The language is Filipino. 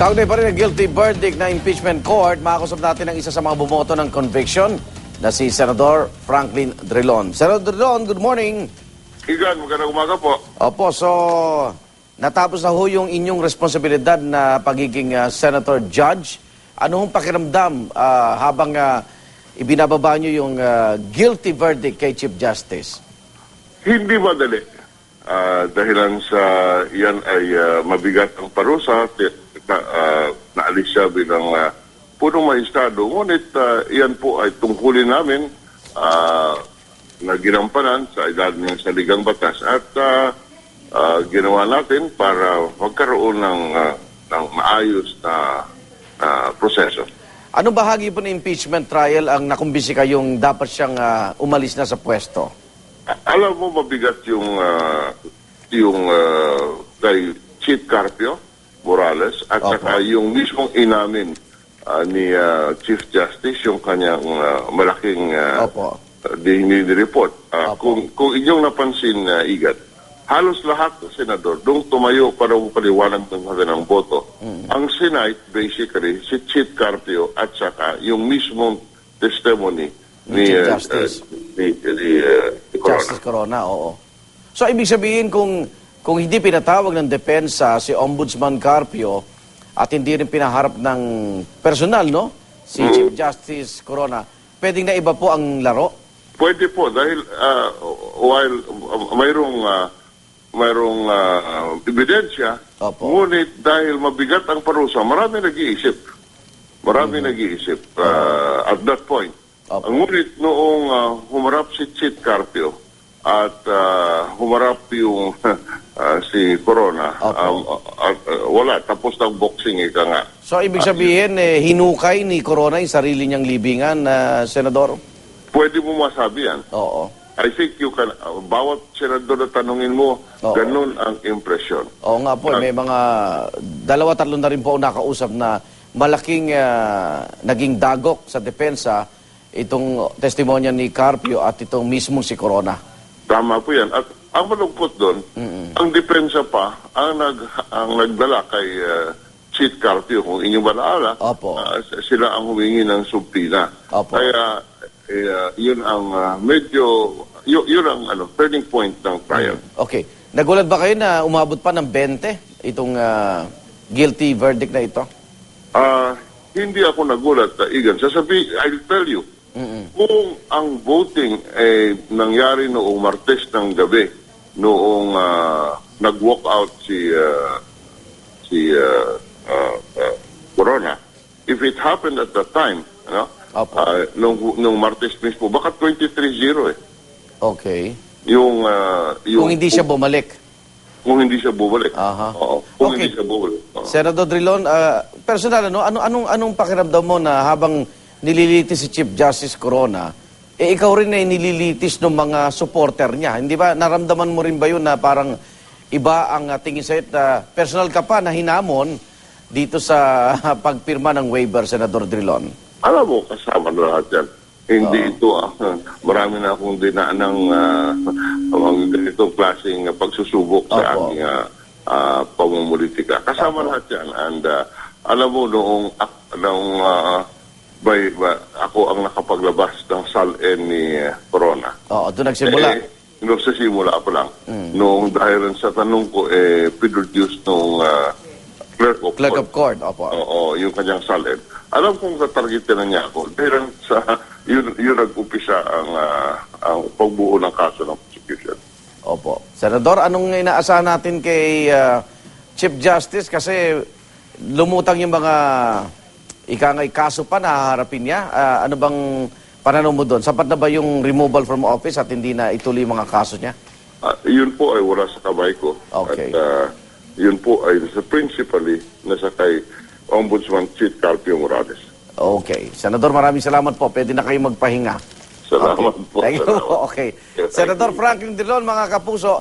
Kaugnay pa rin ang guilty verdict na impeachment court, makakusap natin ang isa sa mga bumoto ng conviction na si Senador Franklin Drilon. Senador Drilon, good morning. Igan, magandang umaga po. Opo, so natapos na ho yung inyong responsibilidad na pagiging ah, Senator Judge. Ano hong pakiramdam ah, habang ah, ibinababa nyo yung ah, guilty verdict kay Chief Justice? Hindi madali. Ah, dahilan sa yan ay ah, mabigat ang parusa, ti- na, ah, naalis siya bilang uh, punong mahistado. Ngunit ah, yan po ay tungkulin namin ah, na ginampanan sa edad ng saligang batas at ah, ah, ginawa natin para magkaroon ng, ah, ng maayos na ah, proseso. Ano bahagi po ng impeachment trial ang nakumbisi kayong dapat siyang ah, umalis na sa pwesto? Alam mo mabigat yung ah, yung ah, kay Chief Carpio Morales at Opo. saka yung mismong inamin ah, ni ah, Chief Justice yung kanyang ah, malaking uh, Opo. report. Ah, Opo. kung kung inyong napansin na Igat, halos lahat ng senador doon tumayo para paliwanag ng kanilang boto. Mm. Ang Senate basically si Chief Carpio at saka yung mismong testimony Ni Chief ah, Justice. ah, ni, ni, ni Corona. Justice Corona, oo. So, ibig sabihin, kung, kung hindi pinatawag ng depensa si Ombudsman Carpio at hindi rin pinaharap ng personal, no? Si Chief Justice Corona, pwedeng na iba po ang laro? Pwede po dahil ah, while uh, mayroong ah, mayroong ah, ebidensya, Opo. ngunit dahil mabigat ang parusa, marami nag-iisip. Marami nag-iisip ah, at that point. Opo. Ang ngunit noong ah, humarap si Chit Carpio at ah, humarap yung ah, si Corona, Opo. um, at, ah, wala, tapos ng boxing ika nga. So, ibig sabihin, eh, hinukay ni Corona yung sarili niyang libingan, na Senador? Pwede mo masabi yan. Oo. I think you can, uh, bawat senador na tanungin mo, Oo. ganun ang impresyon. Oo nga po, may mga dalawa, tatlo na rin po ang nakausap na malaking ah, naging dagok sa depensa itong testimonya ni Carpio at itong mismong si Corona. Tama po yan. At ang malungkot doon, ang depensa pa, ang, nag, ang nagdala kay uh, Chief Carpio, kung inyong malaala, Opo. s- sila ang humingi ng subpina. Opo. Kaya eh, ah, yun ang ah, medyo, yun, yun ang ano, turning point ng trial. Okay. Nagulat ba kayo na umabot pa ng 20 itong ah, guilty verdict na ito? Ah, hindi ako nagulat, uh, Igan. Sasabi, I'll tell you, kung ang voting eh, nangyari noong Martes ng gabi, noong ah, nag-walk out si ah, si ah, ah, ah, Corona, if it happened at that time, ano, Opo. ah, nung, nung Martes mismo, baka 23-0 eh. Okay. Yung, ah, yung, Kung hindi siya bumalik. kung hindi siya bubalik. Aha. Oo, kung Okay. hindi siya bubalik. Oo. Senador Drilon, ah, personal, ano, ano, anong, anong pakiramdam mo na habang nililitis si Chief Justice Corona, eh ikaw rin ay nililitis ng mga supporter niya. Hindi ba, naramdaman mo rin ba yun na parang iba ang ah, tingin sa'yo at ah, personal ka pa na hinamon dito sa pagpirma ng waiver, Senador Drilon? Alam mo, kasama na lahat yan. Hindi ito, ah, marami na akong dinaan ng uh, mga ganitong klaseng ah, pagsusubok sa Opo. aking uh, uh, pamumulitika. Kasama lahat yan. And ah, alam mo, noong, noong ah, by, ba- ako ang nakapaglabas ng SALN ni ah, Corona. Oo, doon nagsimula. Eh, nung sa simula pa lang. Noong dahil sa tanong ko, eh, produce nung ah, clerk of Clerk court. of Court, opo. Oo, yung kanyang salin. Alam kong tatargetin na niya ako. Dahil sa, yun, yun nag-upisa ang, ah, ang pagbuo ng kaso ng prosecution. Opo. Senador, anong inaasahan natin kay ah, Chief Justice? Kasi lumutang yung mga ikangay kaso pa na haharapin niya. Ah, ano bang pananaw mo doon? Sapat na ba yung removal from office at hindi na ituloy mga kaso niya? Ah, yun po ay wala sa kamay ko. Okay. At ah, yun po ay nasa principally nasa kay Ombudsman Chief Carpio Morales. Okay. Senador, maraming salamat po. Pwede na kayo magpahinga. Salamat okay. po. Thank you. salamat. Okay. Yeah, thank Senador you. Franklin Dillon, mga kapuso,